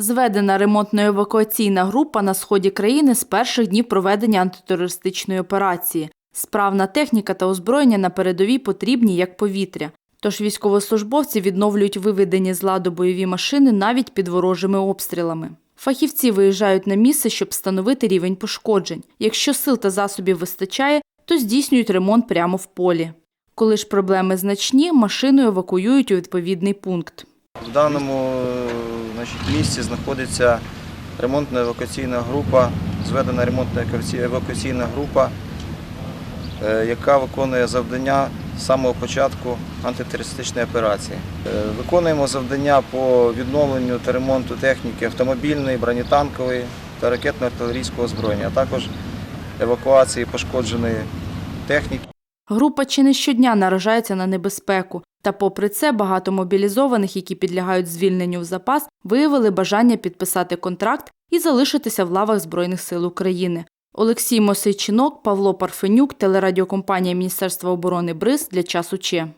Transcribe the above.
Зведена ремонтно-евакуаційна група на сході країни з перших днів проведення антитерористичної операції. Справна техніка та озброєння на передовій потрібні як повітря. Тож військовослужбовці відновлюють виведені з ладу бойові машини навіть під ворожими обстрілами. Фахівці виїжджають на місце, щоб встановити рівень пошкоджень. Якщо сил та засобів вистачає, то здійснюють ремонт прямо в полі. Коли ж проблеми значні, машину евакуюють у відповідний пункт. В даному е, значить, місці знаходиться ремонтно-евакуаційна група, зведена ремонтно-евакуаційна група, е, яка виконує завдання з самого початку антитерористичної операції. Е, Виконуємо завдання по відновленню та ремонту техніки автомобільної, бронетанкової та ракетно-артилерійського озброєння, а також евакуації пошкодженої техніки. Група чи не щодня наражається на небезпеку. Та попри це багато мобілізованих, які підлягають звільненню в запас, виявили бажання підписати контракт і залишитися в лавах Збройних сил України. Олексій Мосичинок, Павло Парфенюк, телерадіокомпанія Міністерства оборони БРИЗ для часу Че.